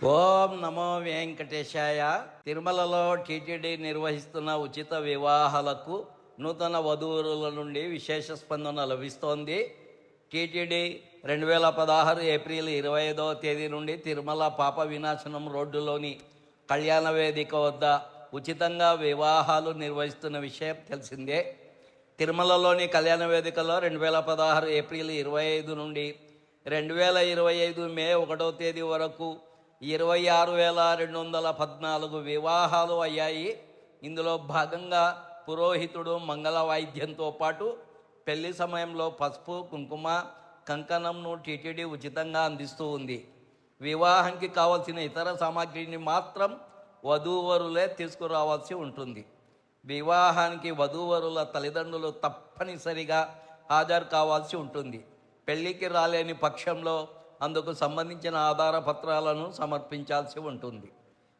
ఓం నమో వెంకటేశాయ. తిరుమలలో టీటీడీ నిర్వహిస్తున్న ఉచిత వివాహాలకు నూతన వధువుల నుండి విశేష స్పందన లభిస్తోంది. టీటీడీ రెండు వేల పదహారు ఏప్రిల్ ఇరవై ఐదవ తేదీ నుండి తిరుమల పాప వినాశనం రోడ్డులోని కళ్యాణ వేదిక వద్ద ఉచితంగా వివాహాలు నిర్వహిస్తున్న విషయం తెలిసిందే. తిరుమలలోని కళ్యాణ వేదికలో రెండు వేల పదహారు ఏప్రిల్ ఇరవై ఐదు నుండి రెండు వేల ఇరవై ఐదు మే ఒకటో తేదీ వరకు ఇరవై ఆరు వేల రెండు వందల పద్నాలుగు వివాహాలు అయ్యాయి. ఇందులో భాగంగా పురోహితుడు మంగళ వాయిద్యంతో పాటు పెళ్ళి సమయంలో పసుపు కుంకుమ కంకణంను టీటీడీ ఉచితంగా అందిస్తూ ఉంది. వివాహానికి కావలసిన ఇతర సామాగ్రిని మాత్రం వధూవరులే తీసుకురావాల్సి ఉంటుంది. వివాహానికి వధూవరుల తల్లిదండ్రులు తప్పనిసరిగా హాజరు కావాల్సి ఉంటుంది. పెళ్ళికి రాలేని పక్షంలో అందుకు సంబంధించిన ఆధార పత్రాలను సమర్పించాల్సి ఉంటుంది.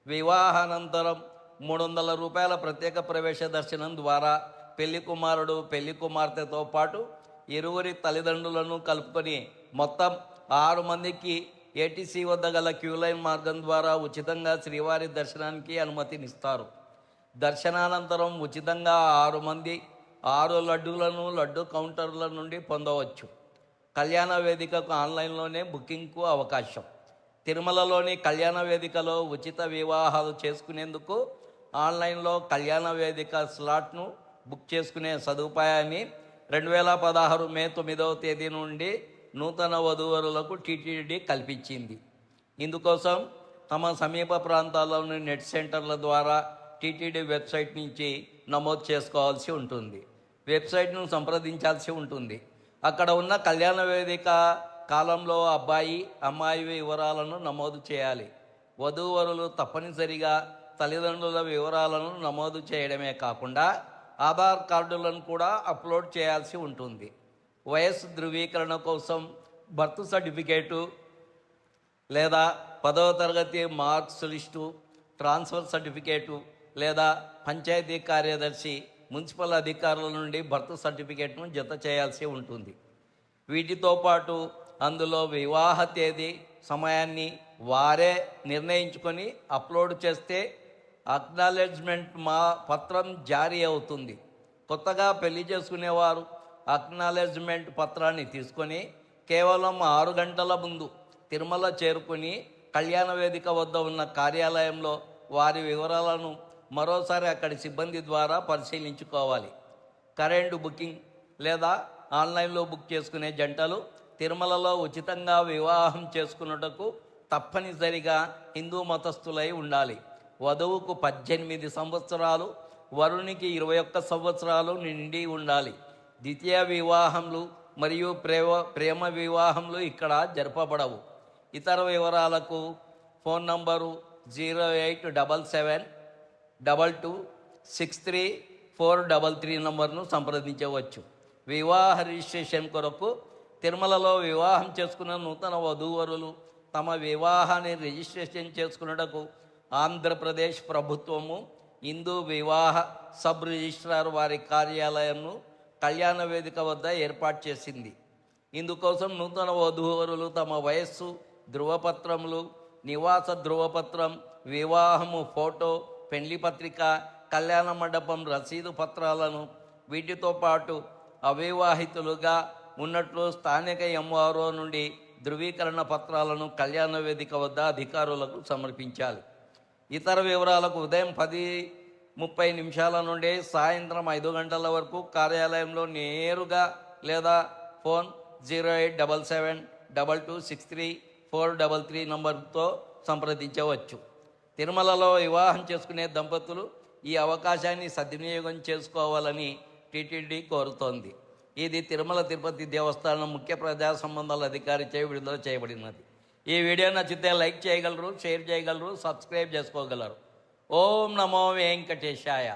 వివాహానంతరం మూడు వందల రూపాయల ప్రత్యేక ప్రవేశ దర్శనం ద్వారా పెళ్ళి కుమారుడు పెళ్ళి కుమార్తెతో పాటు ఇరువురి తల్లిదండ్రులను కలుపుకొని మొత్తం ఆరు మందికి ఏటీసీ వద్ద గల క్యూలైన్ మార్గం ద్వారా ఉచితంగా శ్రీవారి దర్శనానికి అనుమతినిస్తారు. దర్శనానంతరం ఉచితంగా ఆరు మంది ఆరు లడ్డూలను లడ్డు కౌంటర్ల నుండి పొందవచ్చు. కళ్యాణ వేదికకు ఆన్లైన్లోనే బుకింగ్కు అవకాశం. తిరుమలలోని కళ్యాణ వేదికలో ఉచిత వివాహాలు చేసుకునేందుకు ఆన్లైన్లో కళ్యాణ వేదిక స్లాట్ను బుక్ చేసుకునే సదుపాయాన్ని రెండు వేల పదహారు మే తొమ్మిదవ తేదీ నుండి నూతన వధూవరులకు టీటీడీ కల్పించింది. ఇందుకోసం తమ సమీప ప్రాంతాల్లోని నెట్ సెంటర్ల ద్వారా టీటీడీ వెబ్సైట్ నుంచి నమోదు చేసుకోవాల్సి ఉంటుంది. వెబ్సైట్ను సంప్రదించాల్సి ఉంటుంది. అక్కడ ఉన్న కళ్యాణ వేదిక కాలంలో అబ్బాయి అమ్మాయి వివరాలను నమోదు చేయాలి. వధూవరులు తప్పనిసరిగా తల్లిదండ్రుల వివరాలను నమోదు చేయడమే కాకుండా ఆధార్ కార్డులను కూడా అప్లోడ్ చేయాల్సి ఉంటుంది. వయస్సు ధృవీకరణ కోసం బర్త్ సర్టిఫికేటు లేదా పదవ తరగతి మార్క్స్ లిస్టు ట్రాన్స్ఫర్ సర్టిఫికేటు లేదా పంచాయతీ కార్యదర్శి మున్సిపల్ అధికారుల నుండి బర్త్ సర్టిఫికేట్ను జత చేయాల్సి ఉంటుంది. వీటితో పాటు అందులో వివాహ తేదీ సమయాన్ని వారే నిర్ణయించుకొని అప్లోడ్ చేస్తే అక్నాలెడ్జ్మెంట్ మా పత్రం జారీ అవుతుంది. కొత్తగా పెళ్ళి చేసుకునేవారు అక్నాలెడ్జ్మెంట్ పత్రాన్ని తీసుకొని కేవలం ఆరు గంటల ముందు తిరుమల చేరుకుని కళ్యాణ వేదిక వద్ద ఉన్న కార్యాలయంలో వారి వివరాలను మరోసారి అక్కడి సిబ్బంది ద్వారా పరిశీలించుకోవాలి. కరెంటు బుకింగ్ లేదా ఆన్లైన్లో బుక్ చేసుకునే జంటలు తిరుమలలో ఉచితంగా వివాహం చేసుకున్నటకు తప్పనిసరిగా హిందూ మతస్థులై ఉండాలి. వధువుకు పద్దెనిమిది సంవత్సరాలు వరునికి ఇరవై ఒక్క సంవత్సరాలు నిండి ఉండాలి. ద్వితీయ వివాహంలు మరియు ప్రేమ ప్రేమ వివాహంలు ఇక్కడ జరపబడవు. ఇతర వివరాలకు phone number zero eight double seven double two six three four double three నంబర్ను సంప్రదించవచ్చు. వివాహ రిజిస్ట్రేషన్ కొరకు తిరుమలలో వివాహం చేసుకున్న నూతన వధూవరులు తమ వివాహాన్ని రిజిస్ట్రేషన్ చేసుకున్నటకు ఆంధ్రప్రదేశ్ ప్రభుత్వము హిందూ వివాహ సబ్ రిజిస్ట్రార్ వారి కార్యాలయంను కళ్యాణ వేదిక వద్ద ఏర్పాటు చేసింది. ఇందుకోసం నూతన వధూవరులు తమ వయస్సు ధృవపత్రములు నివాస ధృవపత్రం వివాహము ఫోటో పెండ్లి పత్రిక కళ్యాణ మండపం రసీదు పత్రాలను వీటితో పాటు అవివాహితులుగా ఉన్నట్లు స్థానిక ఎంఆర్ఓ నుండి ధృవీకరణ పత్రాలను కళ్యాణ వేదిక వద్ద అధికారులకు సమర్పించాలి. ఇతర వివరాలకు ఉదయం పది ముప్పై నిమిషాల నుండి సాయంత్రం ఐదు గంటల వరకు కార్యాలయంలో నేరుగా లేదా phone zero eight double seven double two six three four double three నంబర్తో సంప్రదించవచ్చు. తిరుమలలో వివాహం చేసుకునే దంపతులు ఈ అవకాశాన్ని సద్వినియోగం చేసుకోవాలని టీటీడీ కోరుతోంది. ఇది తిరుమల తిరుపతి దేవస్థానం ముఖ్య ప్రజా సంబంధాల అధికారిచే విడుదల చేయబడినది. ఈ వీడియో నచ్చితే లైక్ చేయగలరు షేర్ చేయగలరు సబ్స్క్రైబ్ చేసుకోగలరు. ఓం నమో వెంకటేశాయ.